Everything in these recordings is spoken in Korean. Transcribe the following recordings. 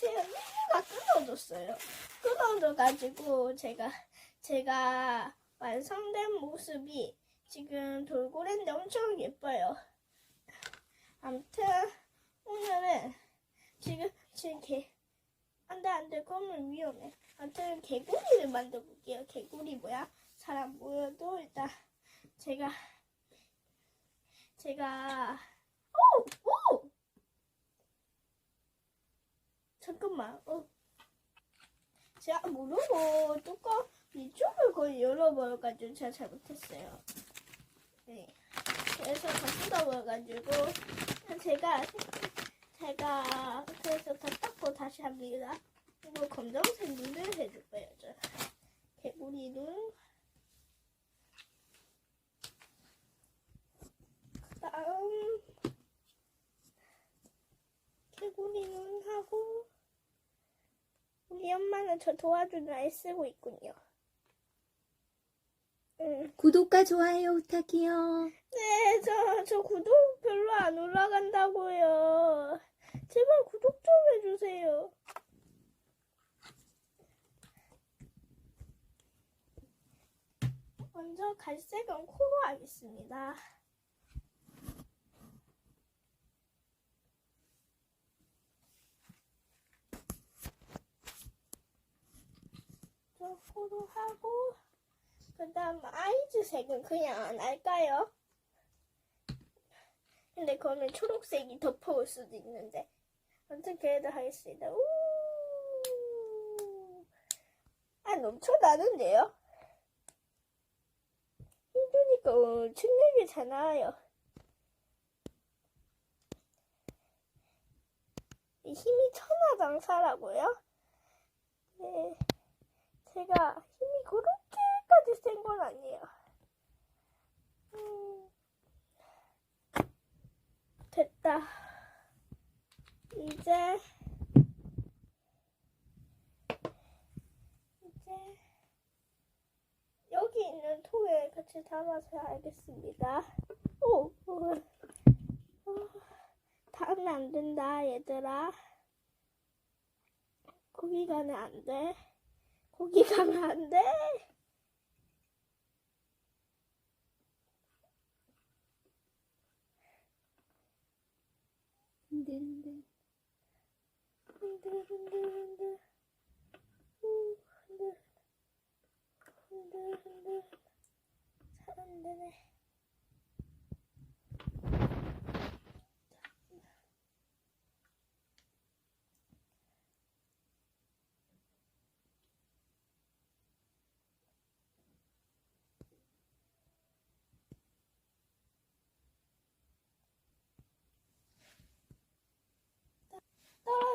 안녕하세요. 리뷰가 끊어졌어요. 끊어져가지고 제가 제가 완성된 모습이 지금 돌고래인데 엄청 예뻐요. 아무튼 오늘은 지금 지금 개 안돼 안돼 그러면 위험해. 아무튼 개구리를 만들어 볼게요. 개구리 뭐야? 잘안 보여도 일단 제가 제가 오! 오! 잠깐만. 어. 제가 모르고 뚜껑 이쪽을 거의 열어버려가지고 제가 잘못했어요. 네. 그래서 다 뜯어버려가지고 제가 제가 그래서 다 닦고 다시 합니다. 이거 검정색 눈을 해줄 거예요. 저. 개구리 눈. 10만원 저 도와주는 아이 쓰고 있군요. 응. 구독과 좋아요 부탁해요. 네, 저, 저 구독 별로 안 올라간다고요. 제발 구독 좀 해주세요. 먼저 갈색은 코로 하겠습니다. 저 코로 하고, 그 다음 아이즈색은 그냥 안 할까요? 근데 그러면 초록색이 덮어올 수도 있는데. 아무튼 그래도 하겠습니다. 우! 아, 넘쳐나는데요? 힘드니까 엄청 내게 잘 나와요. 이 힘이 천하장사라고요? 네. 제가 힘이 그렇게까지 센 건 아니에요. 음. 됐다. 이제 이제 여기 있는 통에 같이 담아서 알겠습니다. 오, 오, 어, 닿으면 안 된다, 얘들아. 거기 가면 안 돼. 거기 가면 안 돼. 흔들흔들. 흔들 흔들 흔들 우, 흔들 흔들 흔들 잘 안되네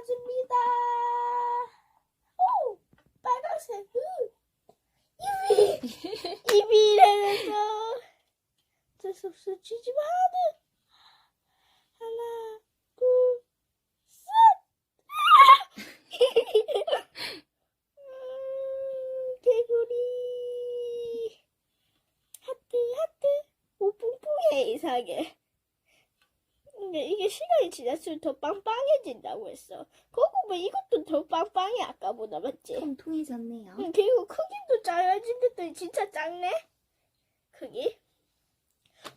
떨어집니다. 오! 빨간색. 으! 입이! 입이 이래서 어쩔 수 없어. 쥐지 마. 하나, 둘, 셋! 음, 개구리. 하트, 하트. 오, 뿡뿡해, 이상해. 근데 이게 시간이 지날수록 더 빵빵해진다고 했어. 그거 뭐 이것도 더 빵빵해 아까보다 맞지? 통통해졌네요. 응, 그리고 크기도 작아진데 진짜 작네. 크기.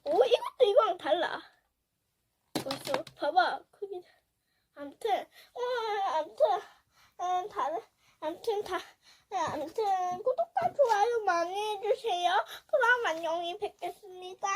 오 이것도 이거랑 달라. 벌써 봐봐 크기. 아무튼 어 아무튼 음, 다른 아무튼 다 아무튼 구독과 좋아요 많이 해주세요. 그럼 안녕히 뵙겠습니다.